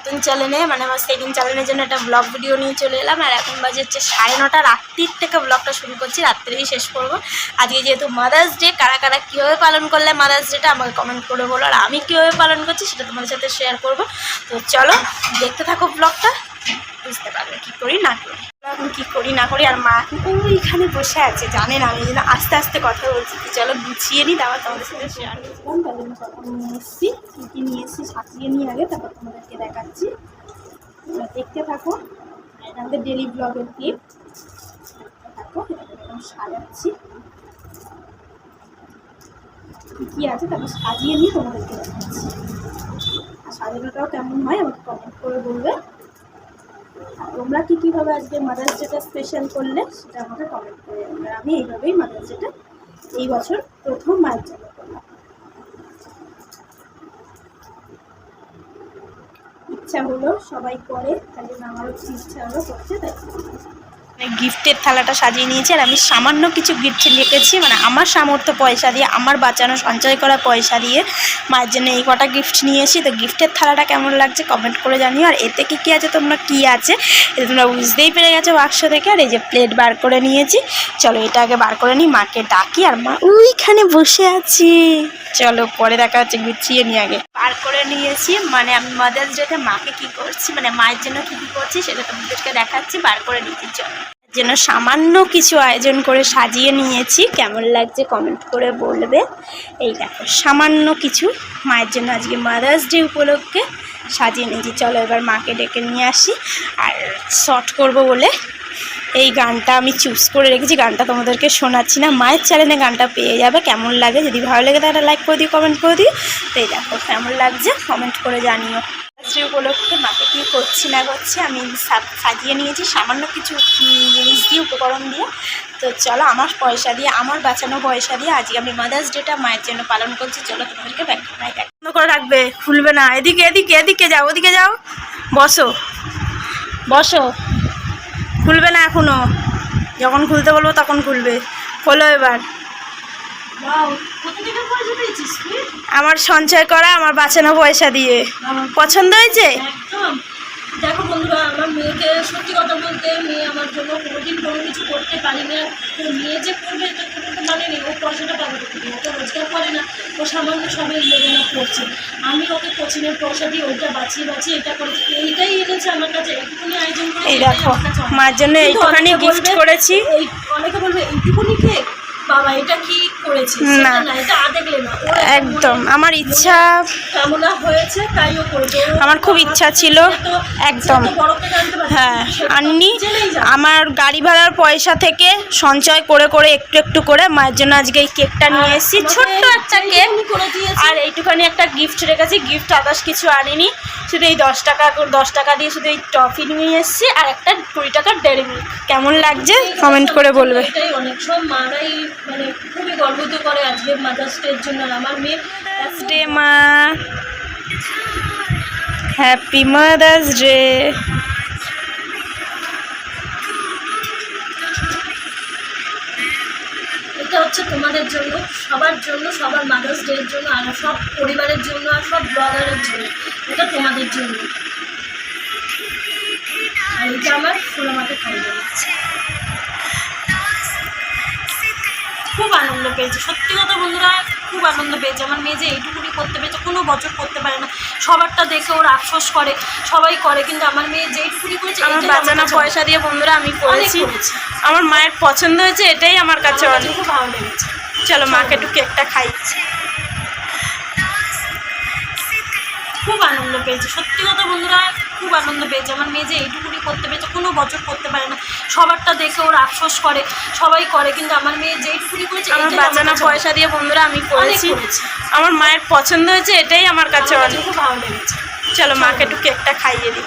নতুন চ্যানেলে মানে আমার সেকেন্ড চ্যানেলের জন্য একটা ব্লগ ভিডিও নিয়ে চলে এলাম। আর এখন বাজে হচ্ছে সাড়ে নটা রাত্রির থেকে ব্লগটা শুরু করছি রাত্রেই শেষ করব। আজকে যেহেতু মাদার্স ডে কারা কারা কীভাবে পালন করলে মাদার্স ডেটা আমাকে কমেন্ট করে বলো। আর আমি কীভাবে পালন করছি, সেটা তোমাদের সাথে শেয়ার করব। তো চলো, দেখতে থাকো ব্লগটা বুঝতে পারবে কী করি না করি। এখন কী করি না করি, আর মা এখন ওইখানে বসে আছে জানেন আমি যেন আস্তে আস্তে কথা বলছি চলো গুছিয়ে নিই তারপর তোমাদের সাথে শেয়ার করছিলাম তার জন্য সকাল নিয়ে এসেছি কী কী নিয়ে এসেছি, সাজিয়ে নিয়ে আগে, তারপর তোমাদেরকে দেখাচ্ছি। দেখতে থাকো এটা আমাদের ডেলি ব্লগের ক্লিপ থাকো এরকম সাজাচ্ছি। কী কী আছে, তারপর সাজিয়ে নিয়ে তোমাদেরকে দেখাচ্ছি। আর সাজানোটাও কেমন হয় আমাকে কমেন্ট করে বলবে। তোমরা কি কীভাবে আজকে মাদার্স ডেটা স্পেশাল করলে সেটা আমাকে কমেন্ট করে আমি এইভাবেই মাদার্স ডেটা এই বছর প্রথম মায়ের জন্য করলাম। ইচ্ছা হলো সবাই করে তাই জন্য আমারও ইচ্ছা হলো করতে, তাই গিফটের থালাটা সাজিয়ে নিয়েছি আর আমি সামান্য কিছু গিফট লিখেছি মানে আমার সামর্থ্য পয়সা দিয়ে, আমার বাঁচানো, সঞ্চয় করা পয়সা দিয়ে মায়ের জন্য এই কটা গিফট নিয়ে তো গিফটের থালাটা কেমন লাগছে কমেন্ট করে জানিও। আর এতে কী কী আছে, তোমরা কী আছে? এটা তোমরা বুঝতেই পেরে গেছো বাক্স থেকে। আর এই যে প্লেট বার করে নিয়েছি। চলো এটা আগে বার করে নিই, মাকে ডাকি আর মা ওইখানে বসে আছি। চলো পরে দেখা হচ্ছে, গুছিয়ে নিয়ে আগে। বার করে নিয়েছি মানে আমি মাদার্স ডেতে মাকে কী করছি মানে মায়ের জন্য কী কী করছি সেটা তোমাদেরকে দেখাচ্ছি, বার করে নিচ্ছি, চলো। যেন সামান্য কিছু আয়োজন করে সাজিয়ে নিয়েছি। কেমন লাগছে কমেন্ট করে বলবে। এই দেখো, সামান্য কিছু মায়ের জন্য আজকে মাদার্স ডে উপলক্ষে সাজিয়ে নিয়েছি। চলো এবার মাকে ডেকে নিয়ে আসি আর শর্ট করব বলে। এই গানটা আমি চুজ করে রেখেছি। গানটা তোমাদেরকে শোনাচ্ছি না। মায়ের চ্যানেলে গানটা পেয়ে যাবে। কেমন লাগে? যদি ভালো লাগে তাহলে লাইক করে দিও কমেন্ট করে দিও। তো এই দেখো, কেমন লাগছে? কমেন্ট করে জানিও। শ্রী উপলক্ষে মাকে কী করছি না করছি, আমি সাজিয়ে নিয়েছি সামান্য কিছু জিনিস দিয়ে, উপকরণ দিয়ে। তো চলো আমার পয়সা দিয়ে, আমার বাঁচানো পয়সা দিয়ে আজকে আমি মাদার্স ডেটা মায়ের জন্য পালন করছি। চলো তোমাদেরকে ব্যাক বন্ধ করে রাখবে, খুলবে না। এদিকে এদিকে এদিকে যাও, ওদিকে যাও। বসো বসো। খুলবে না এখনও। যখন খুলতে বলব তখন খুলবে। খোলো এবার। আমার সঞ্চয় করা আমার বাঁচানো পয়সা দিয়ে। পছন্দ হয়েছে? দেখো বন্ধুরা আমার মেয়েকে সত্যি কথা বলতে মেয়ে আমার জন্য কোনোদিন কোনো কিছু করতে পারি না তো মেয়ে যে করবে এটা কোনো তো মানে নেই। ও পয়সাটা পাবে? ও তো রোজগার করে না। ও সামান্য সবাই লেগে করছে। আমি ওকে কোচিংয়ের পয়সা দিয়ে ওইটা বাঁচিয়ে বাঁচিয়ে এটা করেছি। এইটাই এনেছে আমার কাছে এইটুকুনি আয়োজন করে এই দেখো মার জন্য এইটুখানি গিফট করেছি। অনেকে বলবে এইটুকুনি কেক বাবা এটা কি করেছিস না। একদম। আমার ইচ্ছা কামনা হয়েছে আমার খুব ইচ্ছা ছিল একদম। হ্যাঁ আননি আমার গাড়ি ভাড়ার পয়সা থেকে সঞ্চয় করে করে একটু একটু করে মায়ের জন্য আজকে এই কেকটা নিয়ে এসেছি ছোট্ট একটা কেক। আর এইটুখানি একটা গিফট রেখেছি গিফট আদার্স কিছু আনিনি। শুধু এই দশ টাকা দশ টাকা দিয়ে শুধু এই টফি নিয়ে এসেছি আর একটা কুড়ি টাকার মিল্ক কেমন লাগছে? কমেন্ট করে বলবে। অনেক। সব মারাই মানে গর্বিত করে আজকে মাদার্স ডের জন্য আমার মেয়ে ডে মা। হ্যাপি মাদার্স ডে এটা হচ্ছে তোমাদের জন্য সবার জন্য সবার মাদার্স ডের জন্য আর সব পরিবারের জন্য আর সব ব্লগারের জন্য। এটা তোমাদের জন্য। আর এটা আমার সোনামাকে খাইয়ে খুব আনন্দ পেয়েছে। সত্যি কথা বন্ধুরা খুব আনন্দ পেয়েছে। আমার মেয়ে যে এইটুকুনি করতে পেরেছে কোনো বছর করতে পারে না। সবারটা দেখে ওর আফসোস করে সবাই করে কিন্তু আমার মেয়ে যেইটুকুনি করেছে আমার বাঁচানো পয়সা দিয়ে বন্ধুরা আমি করেছি। আমার মায়ের পছন্দ হয়েছে এটাই আমার কাছে অনেক। খুব ভালো লেগেছে। চলো মাকে একটু কেকটা খাই। খুব আনন্দ পেয়েছে। সত্যি কথা বন্ধুরা খুব আনন্দ পেয়েছে। আমার মেয়ে যে এইটুকুনি করতে পেরেছে কোনো বছর করতে পারে না। সবারটা দেখে ওর আফসোস করে সবাই করে। কিন্তু আমার মেয়ে যেইটুকুনি করেছে আমার বাঁচানো পয়সা দিয়ে বন্ধুরা আমি করেছি। আমার মায়ের পছন্দ হয়েছে এটাই আমার কাছে অনেক। খুব ভালো লেগেছে। চলো। মাকে একটু কেকটা খাইয়ে দিই।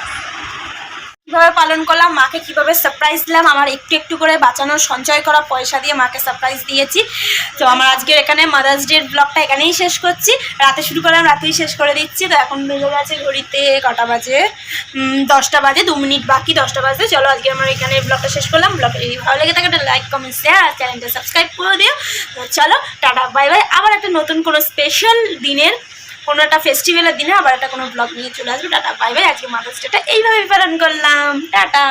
কীভাবে পালন করলাম, মাকে কীভাবে সারপ্রাইজ দিলাম, আমার একটু একটু করে বাঁচানোর সঞ্চয় করা পয়সা দিয়ে মাকে সারপ্রাইজ দিয়েছি। তো আমার আজকের এখানে মাদার্স ডের ব্লগটা এখানেই শেষ করছি। রাতে শুরু করলাম, রাতেই শেষ করে দিচ্ছি। তো এখন বেজে গেছে ঘড়িতে কটা বাজে? দশটা বাজে, দু মিনিট বাকি, দশটা বাজে। চলো আজকে আমার এখানে ব্লগটা শেষ করলাম। ব্লগটা যদি ভালো লেগে থাকে, একটা লাইক কমেন্ট শেয়ার আর চ্যানেলটা সাবস্ক্রাইব করে দিও। তো চলো, টাটা বাই বাই আবার একটা নতুন কোনো স্পেশাল দিনের কোনো একটা ফেস্টিভ্যালের দিনে আবার একটা কোনো ব্লগ নিয়ে চলে আসব। টাটা বাই বাই আজকে মাদার্স ডেটা এইভাবে পালন করলাম। টাটা।